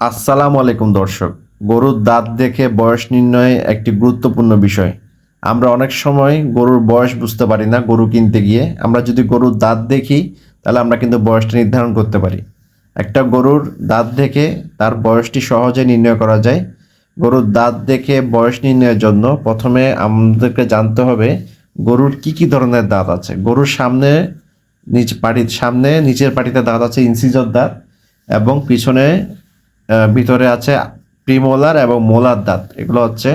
আসসালামু আলাইকুম দর্শক। গরুর দাঁত দেখে বয়স নির্ণয় একটি গুরুত্বপূর্ণ বিষয়। আমরা অনেক সময় গরুর বয়স বুঝতে পারি না, গরু কিনতে গিয়ে। আমরা যদি গরুর দাঁত দেখি, তাহলে আমরা কিন্তু বয়সটা নির্ধারণ করতে পারি। একটা গরুর দাঁত দেখে তার বয়সটি সহজে নির্ণয় করা যায়। গরুর দাঁত দেখে বয়স নির্ণয়ের জন্য প্রথমে আমাদেরকে জানতে হবে, গরুর কি কি ধরনের দাঁত আছে? গরুর সামনে, নিচ পাটির সামনে, নিচের পাটিতে দাঁত আছে ইনসিজর দাঁত এবং পিছনে ভিতরে আছে প্রিমোলার এবং মোলার দাঁত। এগুলো হচ্ছে,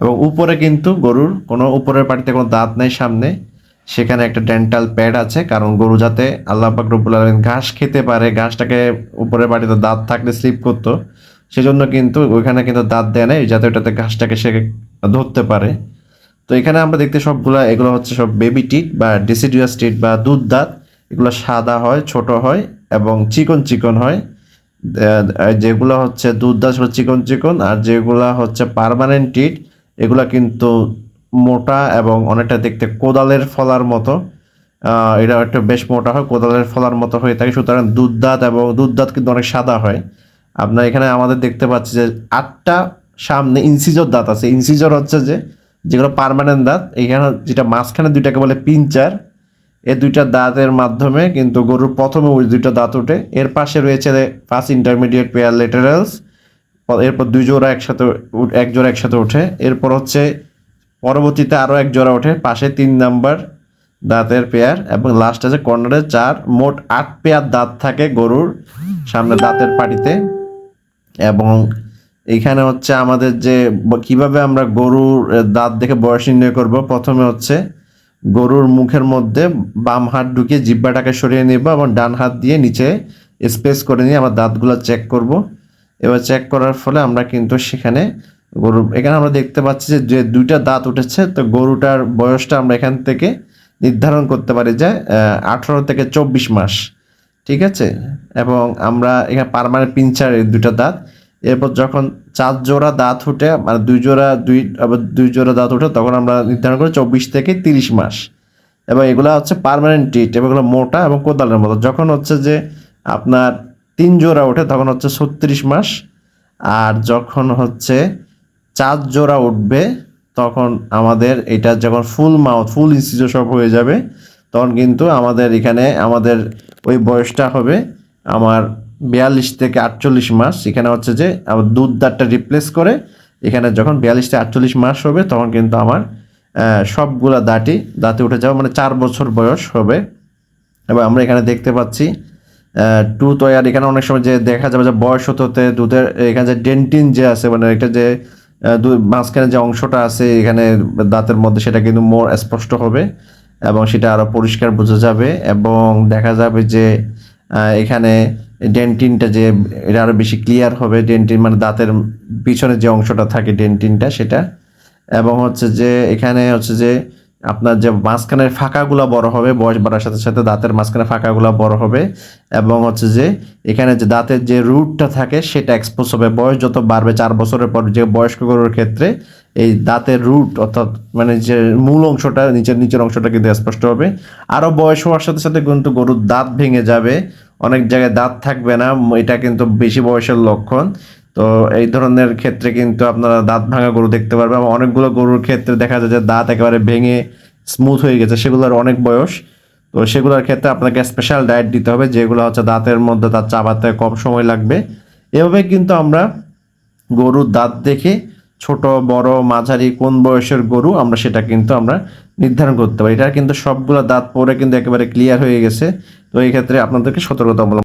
এবং উপরে কিন্তু গরুর কোনো উপরের পাটিতে কোনো দাঁত নেই সামনে। সেখানে একটা ডেন্টাল প্যাড আছে, কারণ গরু যাতে আল্লাহ পাক আলামিন ঘাস খেতে পারে, ঘাসটাকে উপরের বাড়িতে দাঁত থাকলে স্লিপ করতো, সেজন্য কিন্তু ওইখানে কিন্তু দাঁত দেয় নাই, যাতে ওটাতে ঘাসটাকে সে ধরতে পারে। তো এখানে আমরা দেখতে সবগুলা, এগুলো হচ্ছে সব বেবি টিট বা ডিসিডিয়াস টিট বা দুধ দাঁত। এগুলো সাদা হয়, ছোট হয় এবং চিকন চিকন হয়। যেগুলো হচ্ছে দাঁত হলো চিকন চিকন আর যেগুলো হচ্ছে পারমানেন্ট টিট এগুলা কিন্তু মোটা এবং অনেকটা দেখতে কোদালের ফলার মতো। এটা একটা বেশ মোটা হয়, কোদালের ফলার মতো হয়ে থাকে। সুতরাং দুধ দাঁত এবং দুধ দাঁত কিন্তু অনেক সাদা হয়। আপনার এখানে আমাদের দেখতে পাচ্ছি যে আটটা সামনে ইনসিজর দাঁত আছে। ইনসিজর হচ্ছে যে, যেগুলো পারমানেন্ট দাঁত, এখানে যেটা মাঝখানে দুইটাকে বলে পিঞ্চার এই দুইটা দাঁতের মাধ্যমে কিন্তু গরুর প্রথমে ওই দুইটা দাঁত ওঠে। এর পাশে রয়েছে ফার্স্ট ইন্টারমিডিয়েট পেয়ার লেটারালস এরপর দুই জোড়া একসাথে এক জোড়া একসাথে ওঠে। এরপর হচ্ছে পরবর্তীতে আরও এক জোড়া ওঠে, পাশে তিন নাম্বার দাঁতের পেয়ার এবং লাস্ট আছে কর্নারে চার। মোট আট পেয়ার দাঁত থাকে গরুর সামনে দাঁতের পাটিতে। এবং এখানে হচ্ছে আমাদের যে কীভাবে আমরা গরুর দাঁত দেখে বয়স নির্ণয় করব, প্রথমে হচ্ছে গরুর মুখের মধ্যে বাম হাত ঢুকিয়ে জিব্বাটাকে সরিয়ে নেব এবং ডান হাত দিয়ে নিচে স্পেস করে নিয়ে আমরা দাঁতগুলো চেক করব। এবার চেক করার ফলে আমরা কিন্তু সেখানে গরু, এখানে আমরা দেখতে পাচ্ছি যে যে দুইটা দাঁত উঠেছে, তো গরুটার বয়সটা আমরা এখান থেকে নির্ধারণ করতে পারি যে আঠারো থেকে চব্বিশ মাস, ঠিক আছে? এবং আমরা এখানে পারমানেন্ট পিঞ্চার দুইটা দাঁত। এরপর যখন চার জোড়া দাঁত উঠে মানে দুই জোড়া, দুই, আবার দুই জোড়া দাঁত উঠে, তখন আমরা নির্ধারণ করি চব্বিশ থেকে তিরিশ মাস। এবং এগুলো হচ্ছে পার্মানেন্ট টিট এবং এগুলো মোটা এবং কোদালের মতো। যখন হচ্ছে যে আপনার তিন জোড়া ওঠে, তখন হচ্ছে ছত্রিশ মাস। আর যখন হচ্ছে চার জোড়া উঠবে, তখন আমাদের এটা যখন ফুল মাউথ ফুল ইনসিজর সব হয়ে যাবে, তখন কিন্তু আমাদের এখানে, আমাদের ওই বয়সটা হবে আমার বিয়াল্লিশ থেকে আটচল্লিশ মাস, এখানে হচ্ছে যে আমার দুধ দাঁতটা রিপ্লেস করে, এখানে যখন বিয়াল্লিশ থেকে আটচল্লিশ মাস হবে, তখন কিন্তু আমার সবগুলা দাঁতই দাঁতে উঠে যাবে মানে চার বছর বয়স হবে। এবং আমরা এখানে দেখতে পাচ্ছি টু তৈয়ার, এখানে অনেক সময় যে দেখা যাবে যে বয়স হতে হতে দুধের, এখানে যে ডেন্টিন যে আছে মানে এটা যে মাঝখানে যে অংশটা আছে, এখানে দাঁতের মধ্যে সেটা কিন্তু মোর স্পষ্ট হবে এবং সেটা আরও পরিষ্কার বোঝা যাবে এবং দেখা যাবে যে এখানে ডেন্টিনটা যে, এটা আরও বেশি ক্লিয়ার হবে, ডেন্টিন মানে দাঁতের পিছনে যে অংশটা থাকে ডেন্টিনটা, সেটা। এবং হচ্ছে যে, এখানে হচ্ছে যে, আপনার যে মাঝখানের ফাঁকাগুলো বড় হবে, বয়স বাড়ার সাথে সাথে দাঁতের মাঝখানে ফাঁকাগুলো বড় হবে। এবং হচ্ছে যে, এখানে যে দাঁতের যে রুটটা থাকে, সেটা এক্সপোজ হবে। বয়স যত বাড়বে, চার বছরের পর যে বয়স্ক গরুর ক্ষেত্রে, এই দাঁতের রুট অর্থাৎ মানে যে মূল অংশটা, নিচের নিচের অংশটা কিন্তু স্পষ্ট হবে। আরও বয়স হওয়ার সাথে সাথে কিন্তু গরুর দাঁত ভেঙে যাবে। অনেক জায়গায় দাঁত থাকবে না এটা কিন্তু বেশি বয়সের লক্ষণ। তো এই ধরনের ক্ষেত্রে কিন্তু আপনারা দাঁত ভাঙা গরু দেখতে পারবেন। এবং অনেকগুলো গরুর ক্ষেত্রে দেখা যায় যে দাঁত একেবারে ভেঙে স্মুথ হয়ে গেছে, সেগুলোর অনেক বয়স। তো সেগুলোর ক্ষেত্রে আপনাকে স্পেশাল ডায়েট দিতে হবে, যেগুলো হচ্ছে দাঁতের মধ্যে দাঁত চাবাতে কম সময় লাগবে। এভাবে কিন্তু আমরা গরুর দাঁত দেখে ছোট, বড়, মাঝারি, কোন বয়সের গরু, আমরা সেটা কিন্তু আমরা নির্ধারণ করতে পারি। এটা কিন্তু সবগুলো দাঁত পরে কিন্তু একেবারে ক্লিয়ার হয়ে গেছে। তো এই ক্ষেত্রে আপনাদেরকে সতর্কতা অবলম্বন